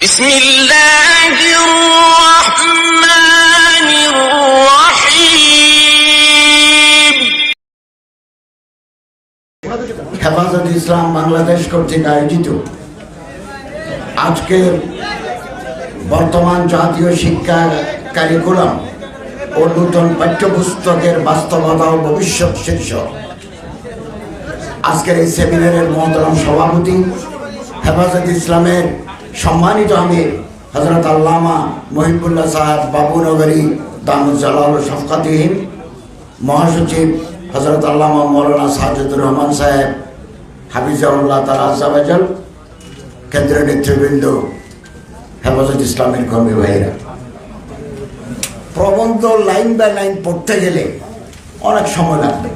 بسم الله الرحمن الرحيم হেফাজত ইসলাম বাংলাদেশ কর্তৃক আয়োজিত আজকের বর্তমান জাতীয় শিক্ষা কারিকুলাম ও নূতন পাঠ্যপুস্তকের বাস্তবতা ও ভবিষ্যৎ শীর্ষক আজকের এই সেমিনারের মহতরম সভাপতি হেফাজত ইসলামের সম্মানিত আমির হজরত আল্লামা মহিবুল্লাহ সাহেব বাবুনগরী দামুজ্জালাল শফকাতিহীন মহাসচিব হজরত আল্লামা মৌলানা সাজুদুর রহমান সাহেব হাফিজাউল্লাহ তালা আজাবাজাল কেন্দ্রীয় নেতৃবৃন্দ, হেফাজত ইসলামের কর্মী ভাইরা প্রবন্ধ লাইন বাই লাইন পড়তে গেলে অনেক সময় লাগবে।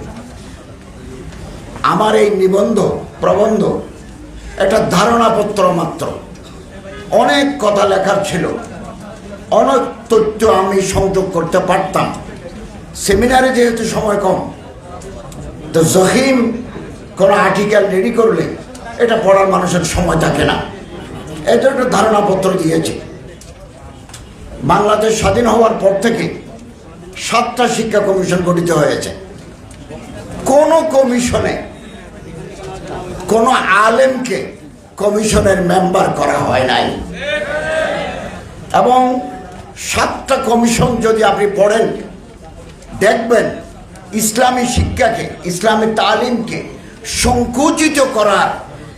আমার এই নিবন্ধ, প্রবন্ধ একটা ধারণাপত্র মাত্র। অনেক কথা লেখার ছিল। অনেক তথ্য আমি সংযোগ করতে পারতাম। সেমিনারে যেহেতু সময় কম, তো জহিম কোনো আর্টিকেল রেডি করলে এটা পড়ার মানুষের সময় থাকে না। এটা একটা ধারণাপত্র দিয়েছে। বাংলাদেশ স্বাধীন হওয়ার পর থেকে সাতটা শিক্ষা কমিশন গঠিত হয়েছে। কোন কমিশনে, কোন আলেমকে কমিশনের মেম্বার করা হয় নাই। এবং সাতটা কমিশন যদি আপনি পড়েন, দেখবেন ইসলামী শিক্ষাকে, ইসলামী তালিমকে সংকুচিত করার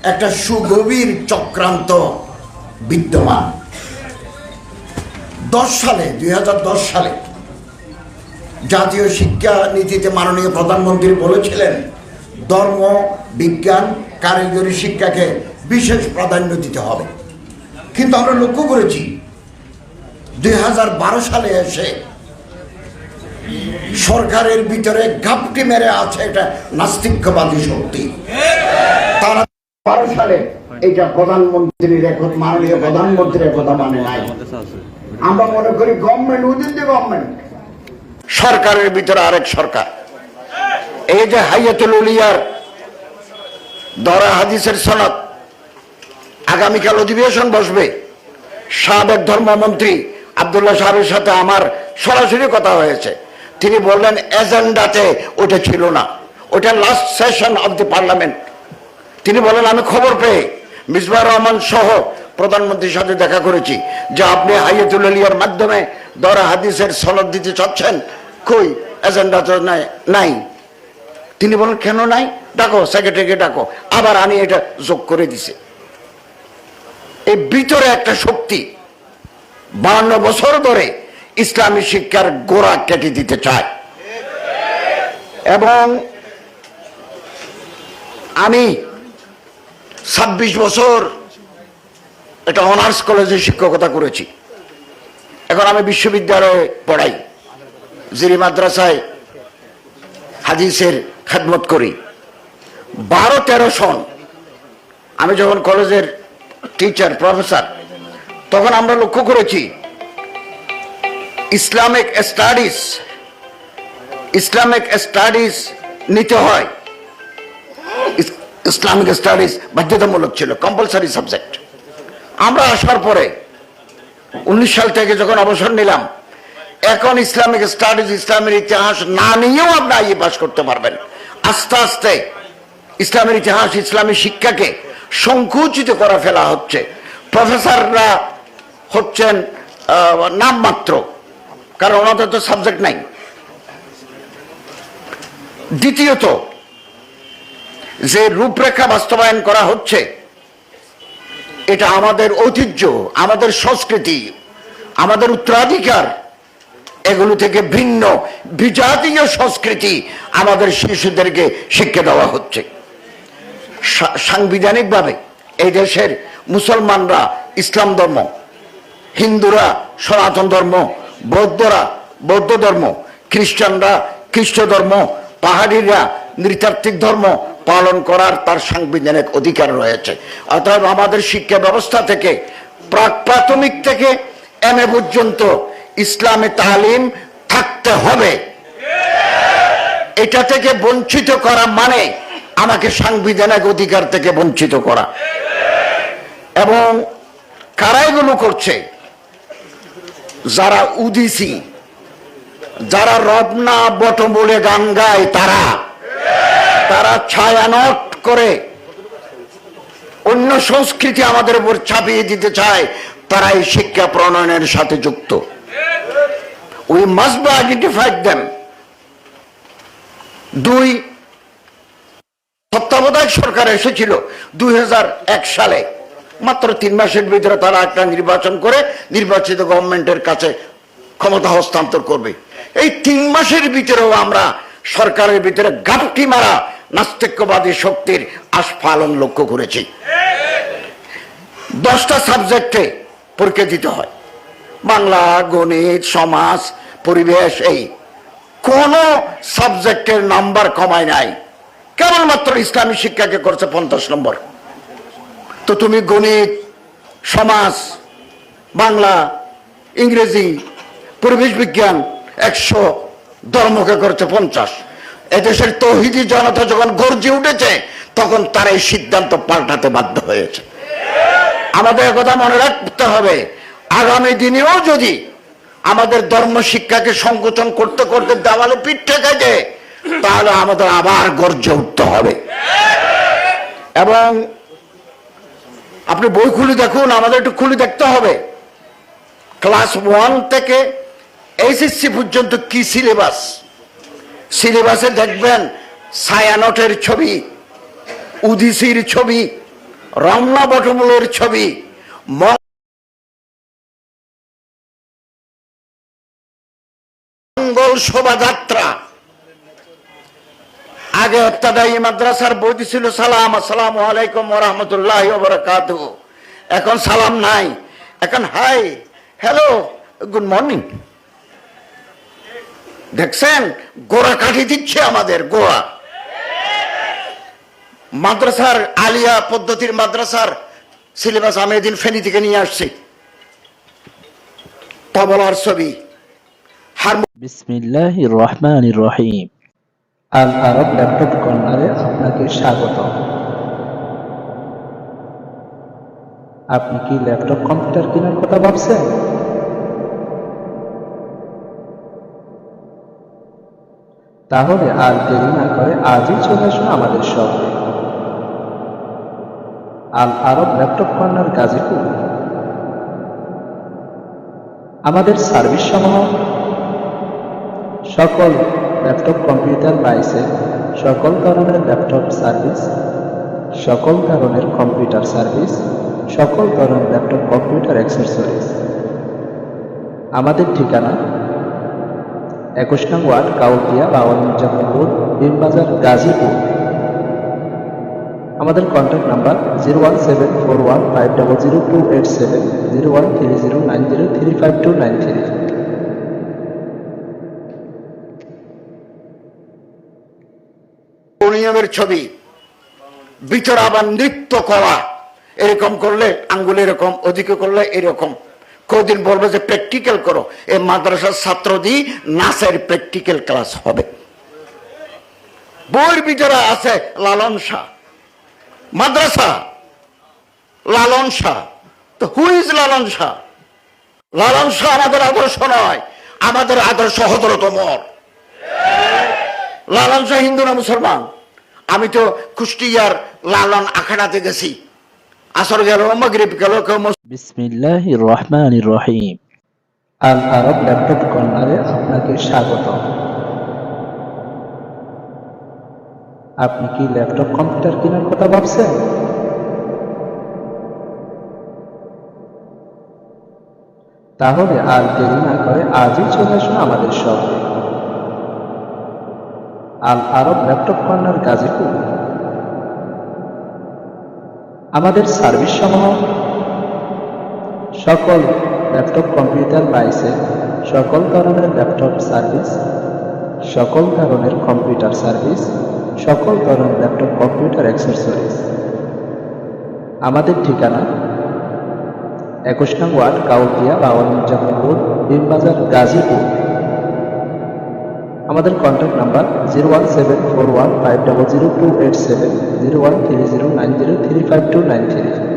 একটা সুগভীর চক্রান্ত বিদ্যমান। দশ সালে, দুই হাজার দশ সালে জাতীয় শিক্ষা নীতিতে মাননীয় প্রধানমন্ত্রী বলেছিলেন, ধর্ম, বিজ্ঞান, কারিগরি শিক্ষাকে বিশেষ প্রাধান্য দিতে হবে। কিন্তু আমরা লক্ষ্য করেছি দুই হাজার বারো সালে এসে সরকারের ভিতরে ঘাপটি মেরে আছে এটা নাস্তিক্যবাদী শক্তি। তারা বারো সালে এইটা প্রধানমন্ত্রীর এখন মাননীয় প্রধানমন্ত্রীর কথা মানে নাই। আমরা মনে করি গভর্নমেন্ট উইদিন দি গভর্নমেন্ট সরকারের ভিতরে আরেক সরকার। এই যে হাইয়াতুল উলিয়ার দরা হাদিসের সনদ, আগামীকাল অধিবেশন বসবে। সাবেক ধর্মমন্ত্রী আবদুল্লাহ সাহেবের সাথে আমার সরাসরি কথা হয়েছে। তিনি বললেন, এজেন্ডাতে ওটা ছিল না। ওটা last session of the parliament তিনি বলেন আমি খবর পেয়ে মিসবাহ রহমান সহ প্রধানমন্ত্রীর সাথে দেখা করেছি, যে আপনি হাইয়াতুল আলিয়ার মাধ্যমে দরা হাদিসের সনদ দিতে চাচ্ছেন। কই? এজেন্ডা তো নাই নাই। তিনি বলেন কেন নাই? ডাকো সেক্রেটারিকে ডাকো। আবার আমি এটা যোগ করে দিছে। এই ভিতরে একটা শক্তি বান্ন বছর ধরে ইসলামী শিক্ষার গোড়া কেটে দিতে চায়। এবং আমি ছাব্বিশ বছর একটা অনার্স কলেজে শিক্ষকতা করেছি। এখন আমি বিশ্ববিদ্যালয়ে পড়াই। জিরি মাদ্রাসায় হাদিসের খেদমত করি। বারো তেরো সন আমি যখন কলেজের টিচার প্রফেসর তখন আমরা লক্ষ্য করেছি, ইসলামিক স্টাডিজ ইসলামিক স্টাডিজ নিতে হয়। ইসলামিক স্টাডিজ বাধ্যতামূলক ছিল কম্পালসারি সাবজেক্ট আমরা আসার পরে, উনিশ সাল থেকে যখন অবসর নিলাম, এখন ইসলামিক স্টাডিজ, ইসলামের ইতিহাস না নিয়েও আপনি আইএ পাস করতে পারবেন। আস্তে আস্তে ইসলামের ইতিহাস, ইসলামী শিক্ষাকে সংকুচিত করা ফেলা হচ্ছে। প্রফেসররা হচ্ছেন নামমাত্র, কারণ ওনাদের তো সাবজেক্ট নাই। দ্বিতীয়ত, যে রূপরেখা বাস্তবায়ন করা হচ্ছে, এটা আমাদের ঐতিহ্য, আমাদের সংস্কৃতি, আমাদের উত্তরাধিকার, এগুলো থেকে ভিন্ন, বিজাতীয় সংস্কৃতি আমাদের শিশুদেরকে শিক্ষা দেওয়া হচ্ছে। সাংবিধানিকভাবে এই দেশের মুসলমানরা ইসলাম ধর্ম হিন্দুরা সনাতন ধর্ম, বৌদ্ধরা বৌদ্ধ ধর্ম, খ্রিস্টানরা খ্রিস্ট ধর্ম, পাহাড়িরা নৃতাত্ত্বিক ধর্ম পালন করার তার সাংবিধানিক অধিকার রয়েছে। অতএব আমাদের শিক্ষা ব্যবস্থা থেকে, প্রাক প্রাথমিক থেকে এম এ পর্যন্ত ইসলামে তালিম থাকতে হবে। এটা থেকে বঞ্চিত করা মানে আমাকে সাংবিধানিক অধিকার থেকে বঞ্চিত করা। এবং কারা এগুলো করছে? যারা উদিসি, যারা রবনা বট বলে গান গায় তারা তারা ছায়ানট করে অন্য সংস্কৃতি আমাদের উপর ছাপিয়ে দিতে চায় তারা এই শিক্ষা প্রণয়নের সাথে যুক্ত। We must be identified them দুই, তত্ত্বাবধায়ক সরকার এসেছিল দুই হাজার এক সালে। মাত্র তিন মাসের ভিতরে তারা একটা নির্বাচন করে নির্বাচিত গভর্নমেন্টের কাছে ক্ষমতা হস্তান্তর করবে। এই তিন মাসের ভিতরেও আমরা সরকারের ভিতরে গাপটি মারা নাস্তিক্যবাদী শক্তির আস্ফালন লক্ষ্য করেছি। দশটা সাবজেক্টে পরীক্ষা দিতে হয়। বাংলা, গণিত, সমাজ, পরিবেশ, এই কোন সাবজেক্টের নাম্বার কমায় নাই। কেবলমাত্র ইসলামী শিক্ষাকে করছে পঞ্চাশ নম্বর। তো তুমি গণিত, সমাজ, বাংলা, ইংরেজি, পরিবেশ বিজ্ঞান একশো ধর্মকে করছে পঞ্চাশ। এদেশের তৌহিদি জনতা যখন গর্জে উঠেছে, তখন তারা এই সিদ্ধান্ত পাল্টাতে বাধ্য হয়েছে। আমাদের কথা মনে রাখতে হবে, আগামী দিনেও যদি আমাদের ধর্ম শিক্ষাকে সংকোচন করতে করতে দেওয়ালে পিঠ ঠেকে তাহলে আমাদের আবার গর্জে উঠতে হবে। এবং আপনি বই খুলে দেখুন, আমাদের একটু খুলে দেখতে হবে। ক্লাস ওয়ান থেকে এইচএসসি পর্যন্ত কি সিলেবাস? সিলেবাসে দেখবেন সায়ানটের ছবি, উদিসির ছবি, রমনা বটমূলের ছবি, মঙ্গল শোভাযাত্রা। আগে অত্যাদায়ী মাদ্রাসার বইটি ছিল সালাম, আসসালামু আলাইকুম রহমতুল্লাহ বরকাত এখন সালাম নাই। এখন হাই, হ্যালো, গুড মর্নিং। দেখছেন? গোড়া কাঠি দিচ্ছে আমাদের, গোড়া। মাদ্রাসার আলিয়া পদ্ধতির মাদ্রাসার সিলেবাস আমি এদিন ফেনি থেকে নিয়ে আসছি। তবলার ছবি। হারমোনিয়াম বিসমিল্লাহির রহমানির রহিম। আল আরব ল্যাপটপ কর্নারে আপনাকে স্বাগত। আপনি কি ল্যাপটপ কম্পিউটার কেনার কথা ভাবছেন? তাহলে আর দেরি না করে আজই চলে আসুন আমাদের শহরে আল আরব ল্যাপটপ কর্নার গাজীপুর। আমাদের সার্ভিস সমূহ সকল ল্যাপটপ, কম্পিউটার লাইসেন্স সকল ধরনের ল্যাপটপ সার্ভিস, সকল ধরনের কম্পিউটার সার্ভিস, সকল ধরনের ল্যাপটপ, কম্পিউটার অ্যাক্সেসরিজ। আমাদের ঠিকানা একুশ নং ওয়ার্ড কাউটিয়া বাউল মির্জাপুর বিমবাজার গাজীপুর। আমাদের contact number zero one seven four one five double zero two eight seven zero one three zero nine zero three five two nine three নিয়মের ছবি। ভিতর আবার নৃত্য করা এরকম করলে আঙ্গুল এরকম, ওদিকে করলে এরকম। কদিন বলবে যে প্র্যাকটিক্যাল করো। এই মাদ্রাসার ছাত্র দিয়ে নাচের প্র্যাকটিক্যাল ক্লাস হবে। বইয়ের ভিতরে আছে লালন শাহ। মাদ্রাসা, লালন শাহ। তো হু ইজ লালন শাহ? লালন শাহ আমাদের আদর্শ নয়। আমাদের আদর্শ হজরত মর লালন শাহ হিন্দু না মুসলমান? আমি তো কুষ্টিয়ার লালন আখাড়াতে গেছি। আসর গেল মগরিব গেল কেউ বিসমিল্লাহির রহমানির রহিম। আল আরব ল্যাপটপ কর্নারে আপনাকে স্বাগত। আপনি কি ল্যাপটপ কম্পিউটার কেনার কথা ভাবছেন? তাহলে আর দেরি না করে আজই চলে আসুন আমাদের শহরে আল আরব ল্যাপটপ কর্নার গাজীপুর। আমাদের সার্ভিস সমূহ সকল ল্যাপটপ কম্পিউটার বাইসে সকল ধরনের ল্যাপটপ সার্ভিস, সকল ধরনের কম্পিউটার সার্ভিস, সকল ধরনের ল্যাপটপ কম্পিউটার অ্যাক্সেসরিজ। আমাদের ঠিকানা একুশ নং ওয়ার্ড কাউটিয়া বাউল মির্জাপুর বিমবাজার গাজীপুর। আমাদের contact number zero one seven four one five double zero two eight seven zero one three zero nine zero three five two nine three